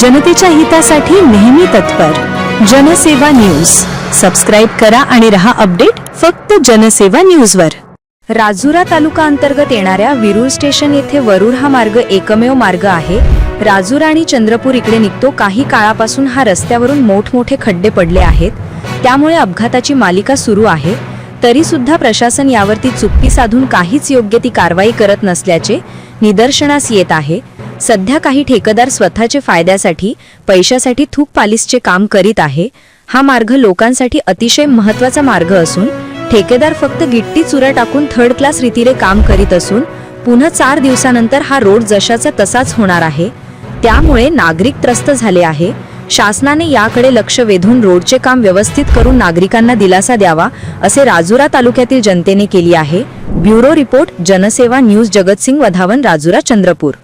जनतेच्या हितासाठी नेहमी तत्पर. जनसेवा न्यूज. सबस्क्राईब करा आणि रहा अपडेट फक्त जनसेवा न्यूजवर. राजुरा तालुका अंतर्गत येणाऱ्या विरूळ स्टेशन येथे वरुड हा मार्ग एकमेव मार्ग आहे. राजुरा आणि चंद्रपूर इकडे निघतो. काही काळापासून हा रस्त्यावरून मोठमोठे खड्डे पडले आहेत. त्यामुळे अपघाताची मालिका सुरू आहे. तरी सुद्धा प्रशासन यावरती चुप्पी साधून काहीच योग्य ती कारवाई करत नसल्याचे निदर्शनास येत आहे. सध्या काही ठेकेदार स्वतःचे फायद्यासाठी पैशासाठी थूक पालिसचे काम करीत आहे हा मार्ग लोकांसाठी अतिशय महत्त्वाचा मार्ग असून ठेकेदार फक्त गिट्टी चुरा टाकून थर्ड क्लास रीतीने काम करीत असून पुन्हा चार दिवसानंतर हा रोड जशाचा तसाच होणार आहे. त्यामुळे नागरिक त्रस्त झाले आहे. शासनाने याकडे लक्ष वेधून रोडचे काम व्यवस्थित करून नागरिकांना दिलासा द्यावा असे राजुरा तालुक्यातील जनतेने केली आहे. Bureau report Jansewa news Jagatsingh Wadhawan Rajura Chandrapur.